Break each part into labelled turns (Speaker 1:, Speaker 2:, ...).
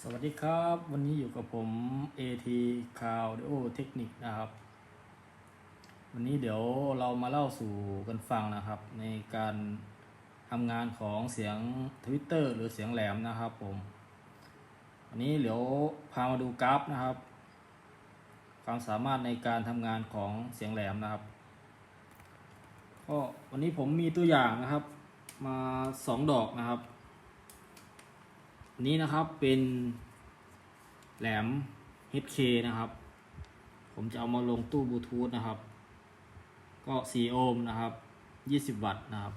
Speaker 1: สวัสดีครับ วันนี้อยู่กับผม AT Cloud o Technic นะครับ วันนี้เดี๋ยวเรามาเล่าสู่กันฟังนะครับ ในการทำงานของเสียง Twitter หรือเสียงแหลมนะครับผมวันนี้เดี๋ยวพามาดูกราฟนะครับ ความสามารถในการทำงานของเสียงแหลมนะครับก็วันนี้ผมมีตัวอย่างนะครับ มาสองดอกนะครับ อันนี้นะครับเป็นแหลม HK นะครับ ผมจะเอามาลงตู้บลูทูธนะครับ ก็ 4 โอห์มนะครับ 20 วัตต์นะครับ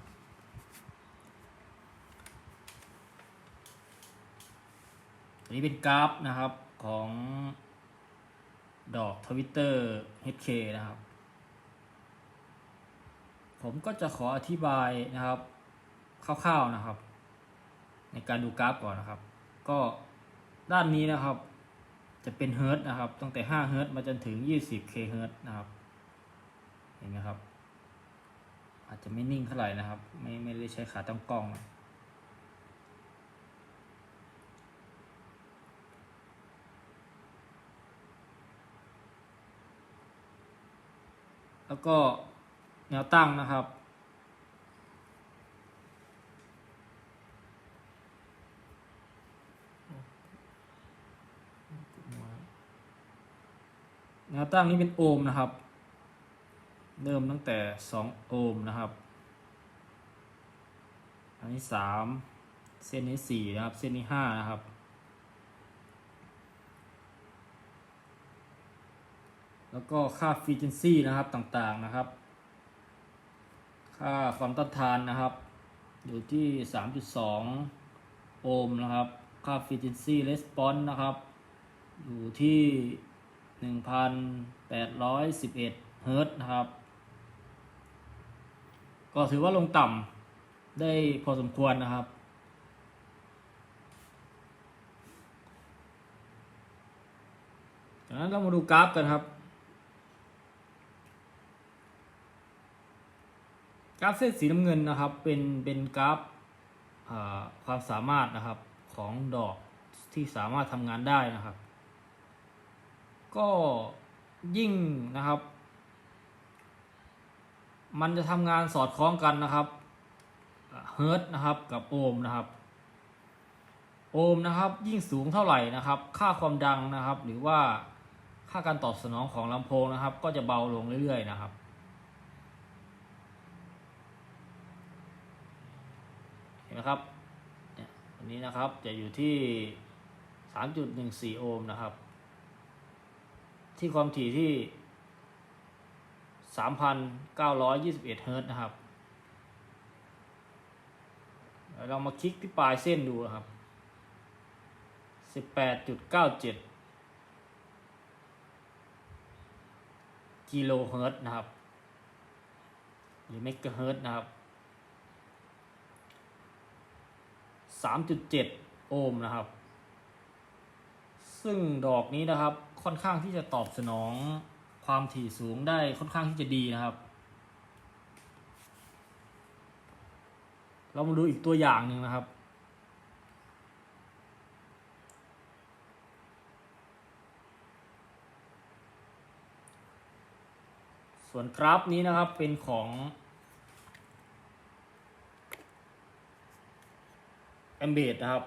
Speaker 1: อันนี้เป็นกราฟนะครับของดอกทวิตเตอร์ HK นะครับ ผมก็จะขออธิบายนะครับคร่าวๆนะครับ ในการดูกราฟก่อนนะครับ ก็ด้านนี้นะครับ จะเป็นเฮิร์ตนะครับ ตั้งแต่5เฮิร์ตมาจนถึง 20 k เฮิร์ตนะครับ เห็นไหมครับ อาจจะไม่นิ่งเท่าไหร่นะครับ ไม่ไม่ได้ใช้ขาตั้งกล้องนะแล้วก็แนวตั้งนะครับ แนวตั้งนี้เป็นโอห์มนะครับ เริ่มตั้งแต่ 2 โอห์มนะครับ อันนี้ 3 เส้นนี้ 4 นะครับ เส้นนี้ 5 นะครับ แล้วก็ค่าฟีเจนซี่นะครับต่างๆนะครับ ค่าความต้านทานนะครับ อยู่ที่ 3.2 โอห์มนะครับ ค่าฟีเจนซี่レスปอนส์นะครับ อยู่ที่ 1,811เฮิร์ตนะครับ ก็ถือว่าลงต่ำได้พอสมควรนะครับ จากนั้นเรามาดูกราฟกันครับ กราฟเส้นสีน้ำเงินนะครับ เป็นเป็นกราฟความสามารถนะครับของดอกที่สามารถทำงานได้นะครับ ก็ยิ่งนะครับ มันจะทำงานสอดคล้องกันนะครับเฮิร์ตนะครับกับโอห์มนะครับ โอห์มนะครับยิ่งสูงเท่าไหร่นะครับ ค่าความดังนะครับ หรือว่าค่าการตอบสนองของลำโพงนะครับ ก็จะเบาลงเรื่อยๆนะครับเห็นไหมครับเนี่ยอันนี้นะครับจะอยู่ที่ 3.14 โอห์มนะครับ ที่ความถี่ที่3,921เฮิรตซ์นะครับเดี๋ยวเรามาคลิกที่ปลายเส้นดูนะครับ18.97กิโลเฮิร์ตนะครับ หรือเมกะเฮิร์ตนะครับ3.7โอห์มนะครับ ซึ่งดอกนี้นะครับ ค่อนข้างที่จะตอบสนองความถี่สูงได้ค่อนข้างที่จะดีนะครับ เรามาดูอีกตัวอย่างหนึ่งนะครับ ส่วนกราฟนี้นะครับเป็นของ a m b e d นะครับ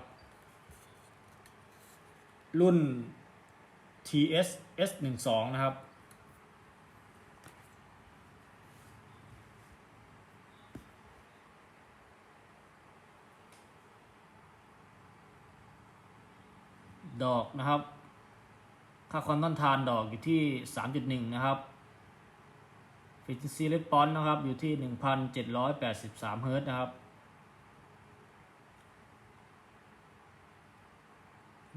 Speaker 1: รุ่น TS S12 นะครับดอกนะครับ ค่าความต้านทานดอกอยู่ที่ 3.1 นะครับ Frequency Response นะครับ อยู่ที่ 1,783เฮิร์ตนะครับ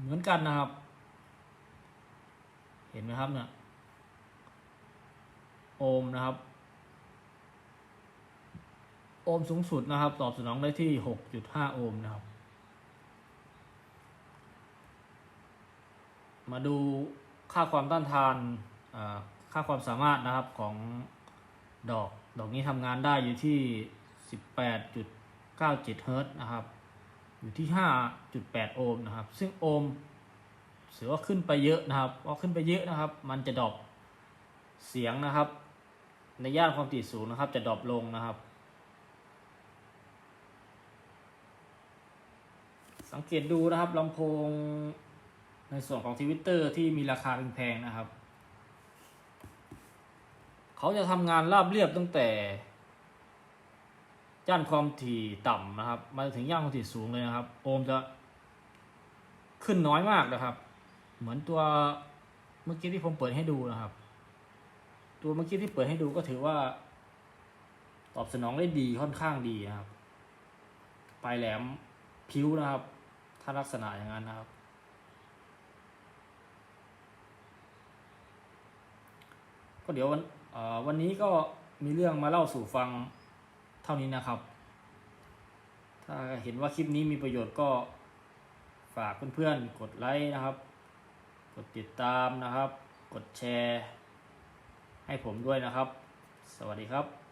Speaker 1: เหมือนกันนะครับ ห็นไหมครับเนี่ยโอห์มนะครับ โอห์มสูงสุดนะครับ ตอบสนองได้ที่ 6.5 โอห์มนะครับ มาดูค่าความต้านทานค่าความสามารถนะครับของดอก ดอกนี้ทำงานได้อยู่ที่ 18.97 เฮิรต์นะครับ อยู่ที่ 5.8 โอห์มนะครับ ซึ่งโอห์ม ถือว่าขึ้นไปเยอะนะครับพอขึ้นไปเยอะนะครับ มันจะดรอปเสียงนะครับ ในย่านความถี่สูงนะครับ จะดรอปลงนะครับ สังเกตดูนะครับลำโพงในส่วนของทวิตเตอร์ที่มีราคาแพงๆนะครับ เขาจะทำงานราบเรียบตั้งแต่ย่านความถี่ต่ำนะครับ มาถึงย่านความถี่สูงเลยนะครับ โอมจะขึ้นน้อยมากนะครับ เหมือนตัวเมื่อกี้ที่ผมเปิดให้ดูนะครับ ตัวเมื่อกี้ที่เปิดให้ดูก็ถือว่า ตอบสนองได้ดีค่อนข้างดีนะครับ ปลายแหลมพิ้วนะครับ ถ้าลักษณะอย่างนั้นนะครับ ก็เดี๋ยววันวันนี้ก็มีเรื่องมาเล่าสู่ฟังเท่านี้นะครับ ถ้าเห็นว่าคลิปนี้มีประโยชน์ก็ฝากเพื่อนๆกดไลค์นะครับ ดติดตามนะครับ กดแชร์ ให้ผมด้วยนะครับ สวัสดีครับ